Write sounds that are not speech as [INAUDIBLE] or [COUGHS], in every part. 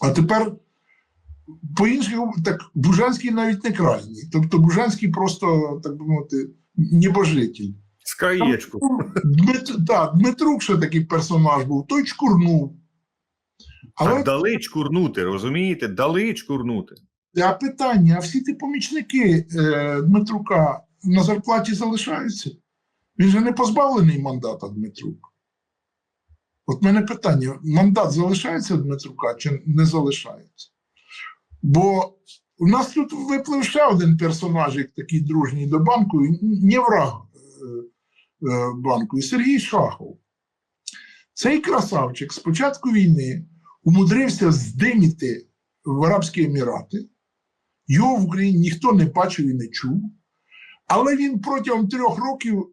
А тепер по-іншому, так Бужанський навіть не крайній. Тобто Бужанський просто, так би мовити, небожитель. З краєчку. Дмит, да, Дмитрук ще такий персонаж був, той чкурнув. Але Так дали чкурнути, розумієте? Дали чкурнути. а питання: а всі ті помічники е, Дмитрука на зарплаті залишаються? Він же не позбавлений мандата Дмитрук. От мене питання: мандат залишається Дмитрука чи не залишається? Бо у нас тут виплив ще один персонаж, як такий дружній до банку, не враг е, е, банку, і Сергій Шахов. Цей красавчик з початку війни умудрився здиміти в Арабські Емірати. Його в Україні ніхто не бачив і не чув. Але він протягом трьох років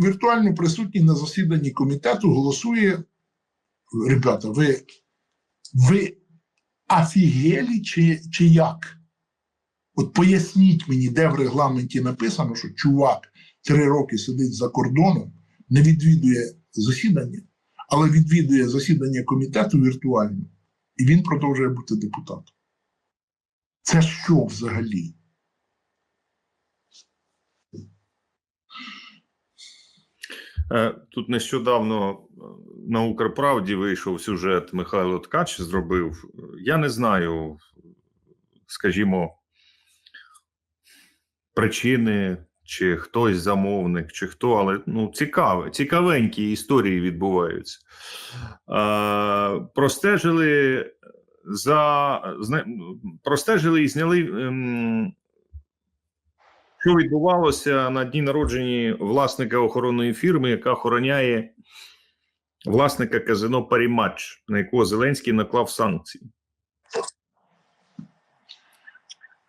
віртуально присутній на засіданні комітету голосує. Ребята, ви, ви офігелі чи, чи як? От поясніть мені, де в регламенті написано, що чувак три роки сидить за кордоном, не відвідує засідання, але відвідує засідання комітету віртуально, і він продовжує бути депутатом. Це що взагалі? Е, Тут нещодавно е, на Укрправді вийшов сюжет Михайло Ткач зробив. Я не знаю, скажімо, причини, чи хтось замовник, чи хто, але ну, цікаве, цікавенькі історії відбуваються. Е, простежили за зна- простежили і зняли. ем, що відбувалося на дні народження власника охоронної фірми, яка охороняє власника казино Паріматч, на якого Зеленський наклав санкції,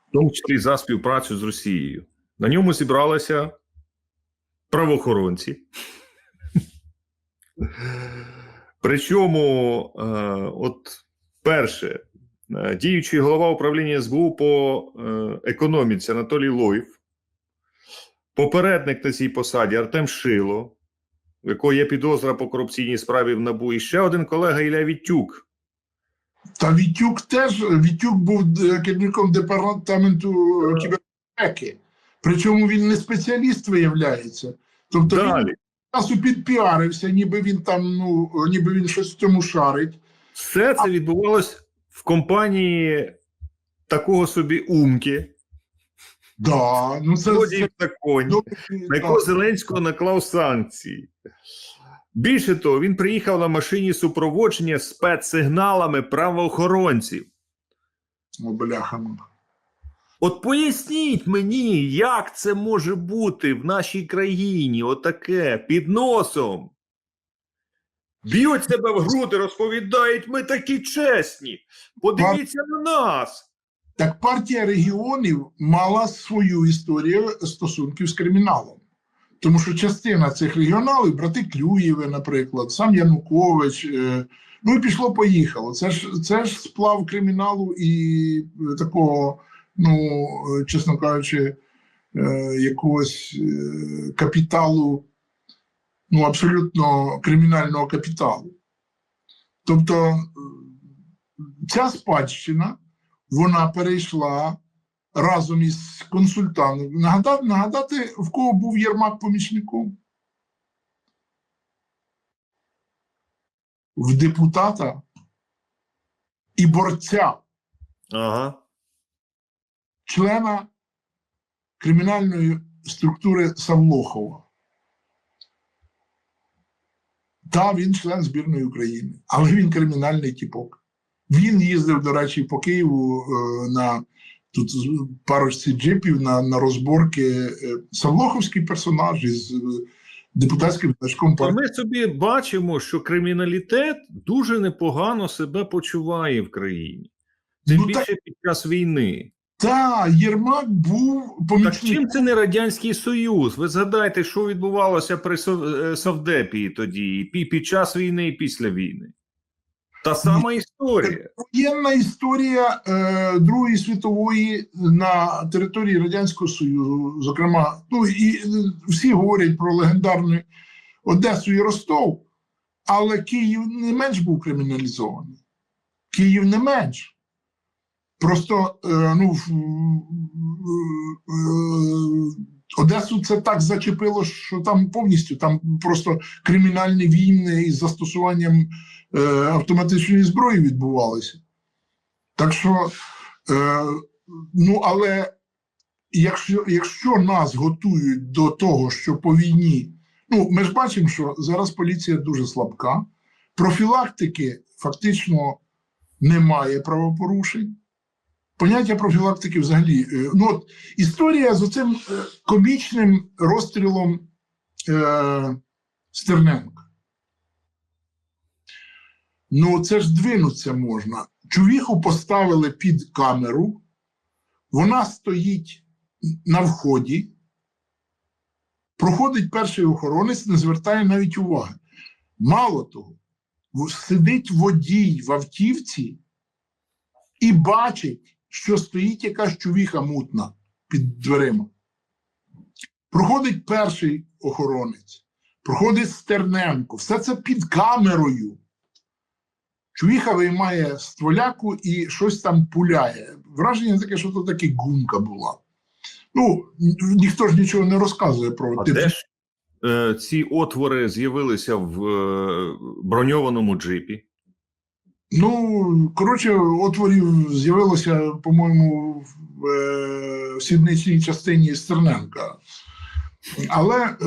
в тому числі за співпрацю з Росією. На ньому зібралися правоохоронці. Причому, е, от перше, е, діючий голова управління СБУ по е, економіці Анатолій Лоїв, попередник на цій посаді Артем Шило, у якого є підозра по корупційній справі в НАБУ, і ще один колега Ілля Вітюк. Та Вітюк теж Вітюк був е, керівником департаменту е, кібербезпеки. Причому він не спеціаліст виявляється. Тобто він часу підпіарився, ніби він там, ну ніби він щось в цьому шарить. Все це відбувалось в компанії такого собі Умки, Да, ну це, конь. на якого. Зеленського наклав санкції. Більше того, він приїхав на машині супроводження спецсигналами правоохоронців. О, бляха. От поясніть мені, як це може бути в нашій країні, отаке, під носом. Б'ють себе в груди, розповідають, ми такі чесні. Подивіться на нас. Так партія регіонів мала свою історію стосунків з криміналом. Тому що частина цих регіоналів, брати Клюєви, наприклад, сам Янукович, е, ну і пішло поїхало. Це ж це ж сплав криміналу і е, такого, ну, е, чесно кажучи, якогось капіталу, ну, абсолютно кримінального капіталу. Тобто ця спадщина вона перейшла разом із консультантом. Нагадати, нагадати, в кого був Єрмак помічником? В депутата і борця, Ага. члена кримінальної структури Савлохова. Та він член збірної України, але він кримінальний тіпок. Він їздив, до речі, по Києву е, на тут парочці джипів на, на розборки. Е, Савлоховський персонаж із е, депутатським значком партії. ми собі бачимо, що криміналітет дуже непогано себе почуває в країні. Тим Ну, більше під час війни. Та Єрмак був Так чим це не Радянський Союз? Ви згадайте, що відбувалося при Сов- е, тоді, і під час війни, і після війни. Та сама історія. Воєнна історія е, Другої світової на території Радянського Союзу, зокрема, ну і е, всі говорять про легендарну Одесу і Ростов, але Київ не менш був криміналізований. Київ не менш. Просто е, ну, в- е, Одесу це так зачепило, що там повністю там просто кримінальні війни із застосуванням е, автоматичної зброї відбувалися. Так що, е, ну але якщо, якщо нас готують до того, що по війні, ну ми ж бачимо, що зараз поліція дуже слабка, профілактики фактично немає правопорушень. Поняття профілактики взагалі. е, Ну, от, історія з оцим е, комічним розстрілом е, Стерненка. Ну, це ж двинуться можна. Чувіху поставили під камеру, вона стоїть на вході, проходить перший охоронець, не звертає навіть уваги. Мало того, сидить водій в автівці і бачить, що стоїть якась чувіха мутна під дверима. Проходить перший охоронець, проходить Стерненко, все це під камерою. Чувіха виймає стволяку і щось там пуляє. Враження таке, що то таки гумка була. Ну, ніхто ж нічого не розказує про А тип- де ж е, ці отвори з'явилися в е, броньованому джипі? Ну, коротше, отворів з'явилося, по-моєму, в, е, в сідничній частині Стерненка. Але е,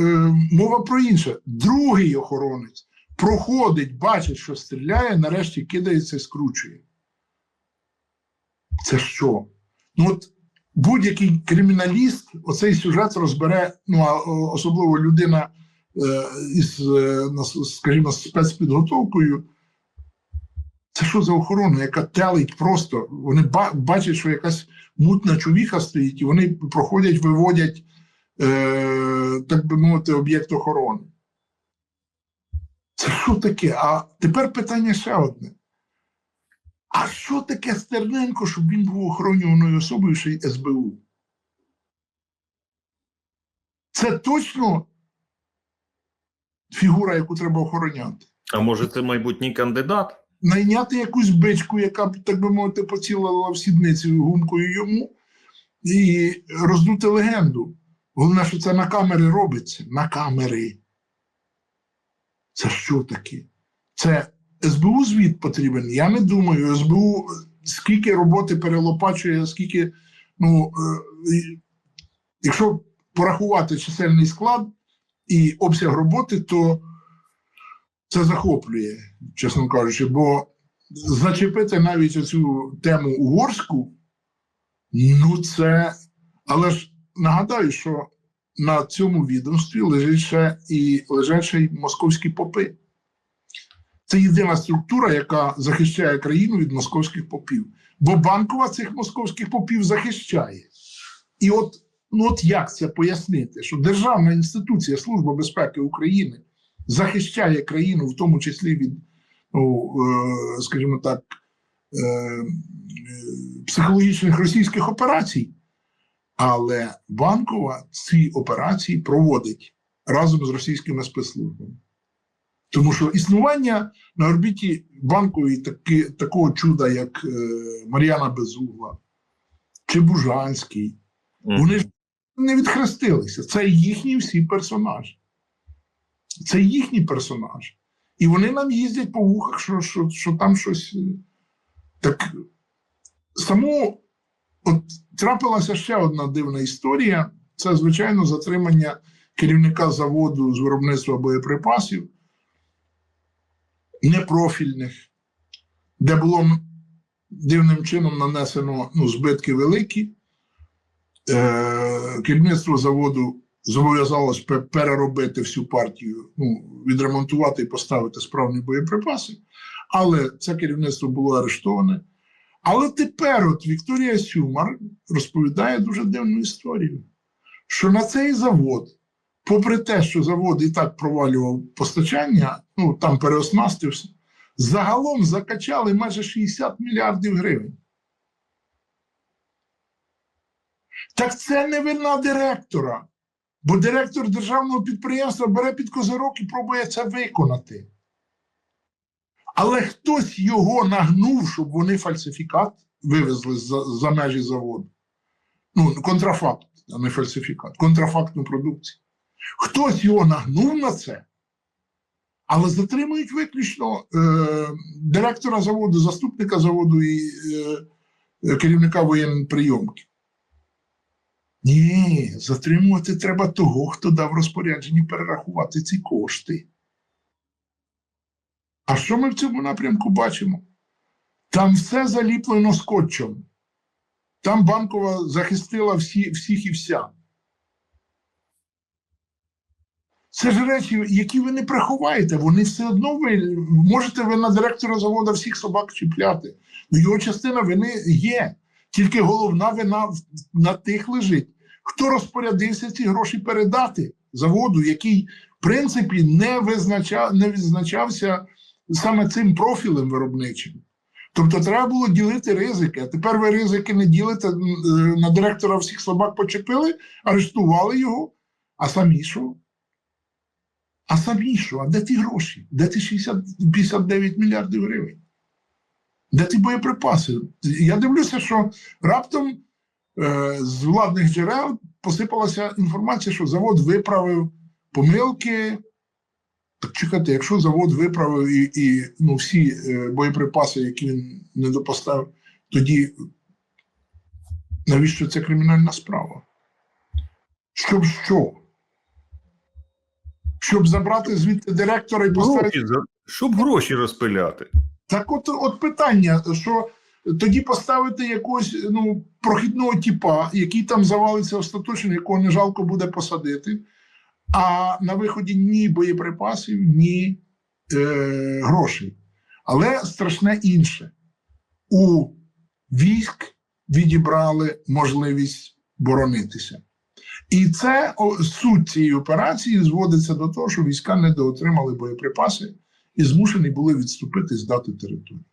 мова про інше. Другий охоронець проходить, бачить, що стріляє, нарешті кидається і скручує. Це що? Ну, от будь-який криміналіст оцей сюжет розбере, ну особливо людина е, із, е, скажімо, спецпідготовкою. Це що за охорона, яка телить просто? Вони бачать, що якась мутна чувіха стоїть, і вони проходять, виводять, е, так би мовити, об'єкт охорони. Це що таке? А тепер питання ще одне. А що таке Стерненко, щоб він був охоронюваною особою ще й СБУ? Це точно фігура, яку треба охороняти А може, це майбутній кандидат? найняти якусь бичку, яка б, так би мовити, поцілила в сідницю гумкою йому, і роздути легенду. Головне, що це на камери робиться. На камери. Це що таке? Це СБУ звіт потрібен? Я не думаю. СБУ скільки роботи перелопачує, скільки, ну, е, якщо порахувати чисельний склад і обсяг роботи, то це захоплює, чесно кажучи, бо зачепити навіть цю тему угорську, ну це. Але ж нагадаю, що на цьому відомстві ще і лежать московські попи. Це єдина структура, яка захищає країну від московських попів. Бо банкова цих московських попів захищає. І от, ну от як це пояснити, що Державна інституція Служба безпеки України захищає країну, в тому числі від, ну, е, скажімо так, е, психологічних російських операцій. Але банкова ці операції проводить разом з російськими спецслужбами. Тому що існування на орбіті банкової таки, такого чуда, як е, Мар'яна Безугла чи Бужанський, вони ж не відхрестилися. Це їхні всі персонажі. Це їхні персонажі. І вони нам їздять по вухах, що, що, що там щось. е, Так само от трапилася ще одна дивна історія. Це, звичайно, затримання керівника заводу з виробництва боєприпасів, непрофільних, де було дивним чином нанесено ну, збитки великі. Е, керівництво заводу зобов'язалось переробити всю партію, ну, відремонтувати і поставити справні боєприпаси. Але це керівництво було арештоване. Але тепер от Вікторія Сюмар розповідає дуже дивну історію, що на цей завод, попри те, що завод і так провалював постачання, ну там переоснастився, загалом закачали майже 60 мільярдів гривень. Так це не вина директора, бо директор державного підприємства бере під козирок і пробує це виконати. Але хтось його нагнув, щоб вони фальсифікат вивезли за, за межі заводу. Ну, контрафакт, а не фальсифікат, контрафактну продукцію. Хтось його нагнув на це, але затримують виключно е, директора заводу, заступника заводу і е, керівника воєнної прийомки. Ні, затримувати треба того, хто дав розпорядження перерахувати ці кошти. А що ми в цьому напрямку бачимо? Там все заліплено скотчем. Там банкова захистила всі, всіх і вся. Це ж речі, які ви не приховаєте, вони все одно ви можете ви на директора заводу всіх собак чіпляти. Його частина вини є. Тільки головна вина на тих лежить, хто розпорядився ці гроші передати заводу, який, в принципі, не, визначав, не відзначався саме цим профілем виробничим. Тобто треба було ділити ризики. А тепер ви ризики не ділите е, на директора всіх собак почепили, арештували його. А самі що? А самі що? А де ті гроші? Де ті 60, 59 мільярдів гривень? Де ті боєприпаси? Я дивлюся, що раптом е, з владних джерел посипалася інформація, що завод виправив помилки. Так чекайте, якщо завод виправив і, і ну, всі е, боєприпаси, які він не допоставив, тоді навіщо це кримінальна справа? Щоб що? Щоб забрати звідти директора і поставити. Гроші, щоб гроші розпиляти. Так от, от питання, що тоді поставити якогось ну, прохідного типа, який там завалиться остаточно, якого не жалко буде посадити, а на виході ні боєприпасів, ні е, грошей. Але страшне інше. У військ відібрали можливість боронитися. І це о, суть цієї операції зводиться до того, що війська недоотримали боєприпаси і змушені були відступити здати територію.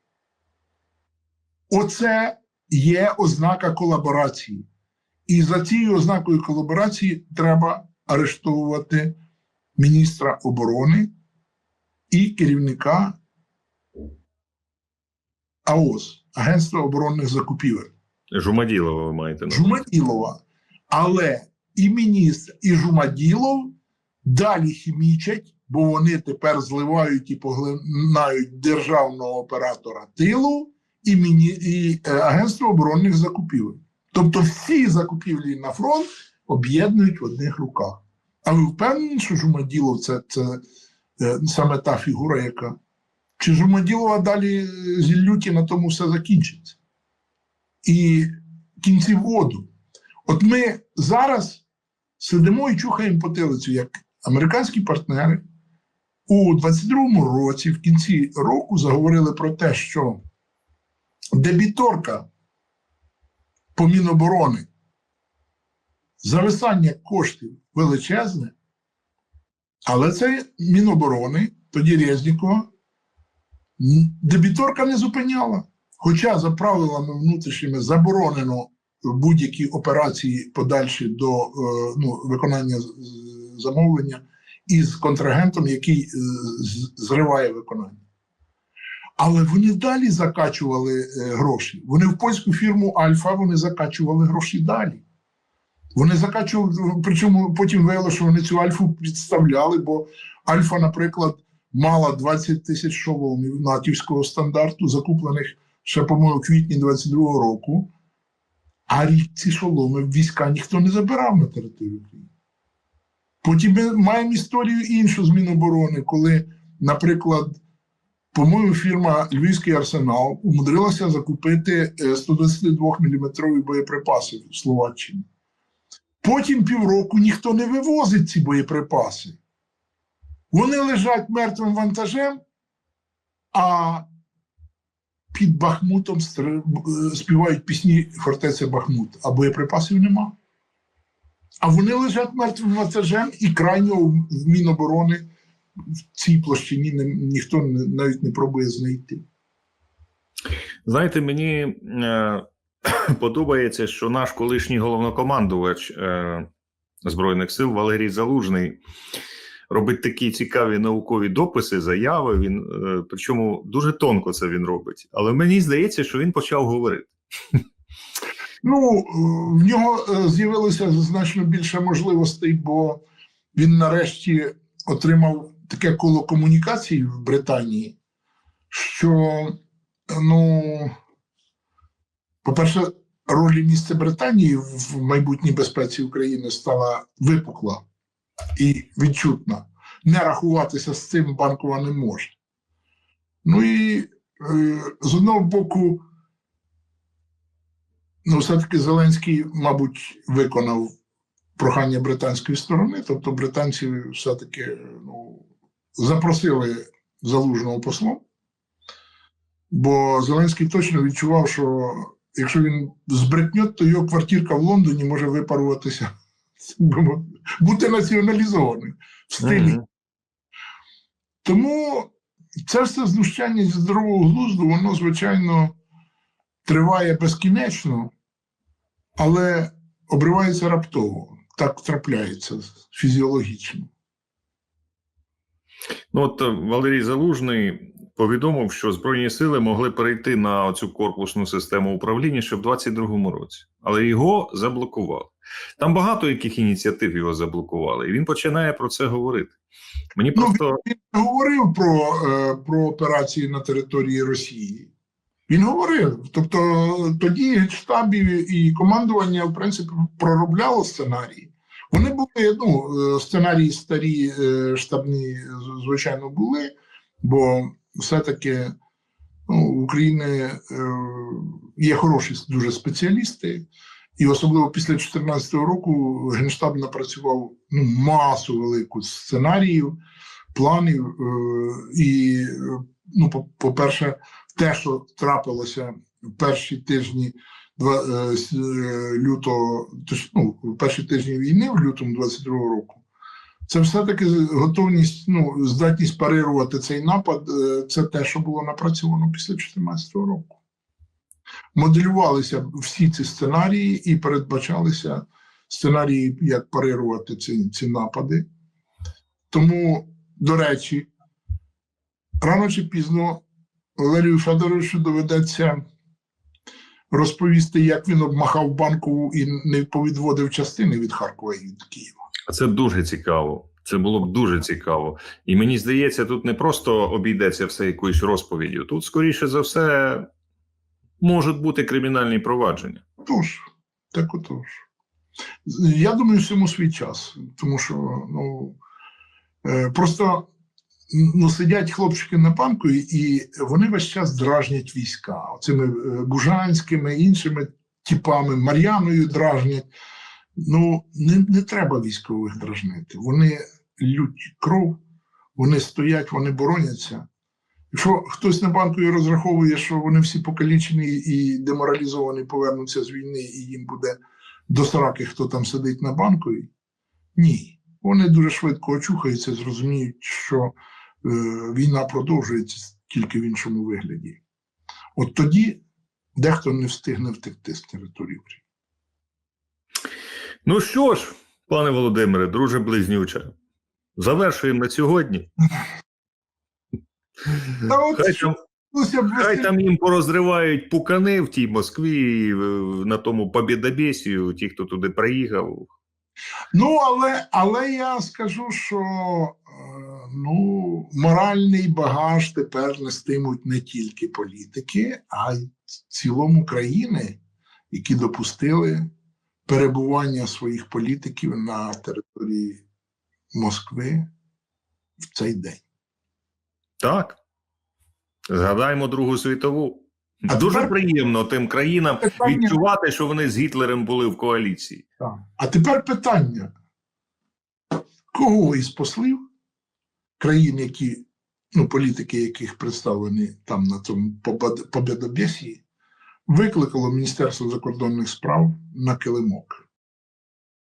Оце є ознака колаборації. І за цією ознакою колаборації треба арештовувати міністра оборони і керівника АОС Агентства оборонних закупівель. Жумаділова ви маєте на. Жумаділова. Але і міністр, і Жумаділов далі хімічать, бо вони тепер зливають і поглинають державного оператора тилу і, міні, і е, Агентство оборонних закупівель. Тобто всі закупівлі на фронт об'єднують в одних руках. А ви впевнені, що Жумаділов це, це е, саме та фігура, яка. Чи Жумаділова далі е, зіллють на тому все закінчиться? І кінці воду. От ми зараз сидимо і чухаємо потилицю, як американські партнери у 22-му році, в кінці року, заговорили про те, що дебіторка по Міноборони зависання коштів величезне, але це Міноборони, тоді Резнікова, дебіторка не зупиняла. Хоча за правилами внутрішніми заборонено будь-які операції подальші до е, ну, виконання замовлення із контрагентом, який е, зриває виконання. Але вони далі закачували е, гроші. Вони в польську фірму Альфа вони закачували гроші далі. Вони закачували, причому потім виявилося, що вони цю альфу підставляли, бо Альфа, наприклад, мала 20 тисяч шоломів натівського стандарту, закуплених ще, по-моєму, квітні 22-го року. А ці шоломи війська ніхто не забирав на територію України. Потім ми маємо історію іншу з Міноборони, коли, наприклад, по-моєму, фірма Львівський арсенал умудрилася закупити 122-мм боєприпаси в Словаччині. Потім півроку ніхто не вивозить ці боєприпаси. Вони лежать мертвим вантажем, а під Бахмутом співають пісні фортеця Бахмут, а боєприпасів нема. А вони лежать мертвим вантажем і крайнього в Міноборони в цій площині ніхто навіть не пробує знайти. Знаєте, мені е, [COUGHS] подобається, що наш колишній головнокомандувач е, Збройних сил Валерій Залужний робить такі цікаві наукові дописи, заяви. Він е, причому дуже тонко це він робить. Але мені здається, що він почав говорити. [LAUGHS] Ну, е, в нього е, з'явилося значно більше можливостей, бо він нарешті отримав таке коло комунікацій в Британії, що, ну, по-перше, роль і місце Британії в майбутній безпеці України стала випукла і відчутна. Не рахуватися з цим банкова не може. Ну і е, з одного боку, Ну, все-таки Зеленський, мабуть, виконав прохання британської сторони, тобто британці все-таки ну, запросили залужного послом, бо Зеленський точно відчував, що якщо він збрикне, то його квартирка в Лондоні може випаруватися, бути націоналізованим в стилі. Тому це все знущання зі здорового глузду, воно, звичайно, триває безкінечно, але обривається раптово. Так трапляється фізіологічно. Ну, от е, Валерій Залужний повідомив, що Збройні сили могли перейти на цю корпусну систему управління ще в 22-му році, але його заблокували. Там багато яких ініціатив його заблокували, і він починає про це говорити. Мені Ну, просто Він говорив про, е, про операції на території Росії. Він говорив. Тобто тоді генштаб і- і командування, в принципі, проробляло сценарії. Вони були, ну, е, сценарії старі е, штабні, звичайно, були, бо все-таки ну, в України е, є хороші дуже спеціалісти, і особливо після 2014 року Генштаб напрацював ну, масу велику сценаріїв, планів. е, І, ну, по- по-перше, те, що трапилося в перші тижні е, лютого, тож, ну, перші тижні війни, в лютому 22-го року, це все-таки готовність, ну, здатність парирувати цей напад, е, це те, що було напрацьовано після 2014 року. Моделювалися всі ці сценарії і передбачалися сценарії, як парирувати ці, ці напади. Тому, до речі, рано чи пізно Валерію Федоровичу доведеться розповісти, як він обмахав банкову і не повідводив частини від Харкова і від Києва. Це дуже цікаво. Це було б дуже цікаво. І мені здається, тут не просто обійдеться все якоюсь розповіддю. Тут, скоріше за все, можуть бути кримінальні провадження. Тож, так отож. Я думаю, всьому свій час, тому що ну, е, просто ну, сидять хлопчики на банку, і- вони весь час дражнять війська. Цими Бужанськими, іншими типами, Мар'яною дражнять. Ну, не, не треба військових дражнити. Вони лють кров, вони стоять, вони бороняться. Якщо хтось на банку і розраховує, що вони всі покалічені і деморалізовані повернуться з війни, і їм буде до сраки, хто там сидить на банку, ні. Вони дуже швидко очухаються, зрозуміють, що е, війна продовжується тільки в іншому вигляді. От тоді дехто не встигне втекти з території. Ну що ж, пане Володимире, друже близнюче, завершуємо на сьогодні. Та от Хай там, хай там їм порозривають пукани в тій Москві, е, на тому Побєдобєсію, ті, хто туди приїхав. Ну, але, але я скажу, що е, ну, моральний багаж тепер нестимуть не тільки політики, а й в цілому країни, які допустили перебування своїх політиків на території Москви в цей день. Так. Згадаємо Другу світову. А Дуже тепер- приємно тим країнам Питання- відчувати, що вони з Гітлером були в коаліції. Так. А тепер питання: кого із послів країн, які, ну, політики, яких представлені там на цьому побєдобєсії, викликало Міністерство закордонних справ на килимок?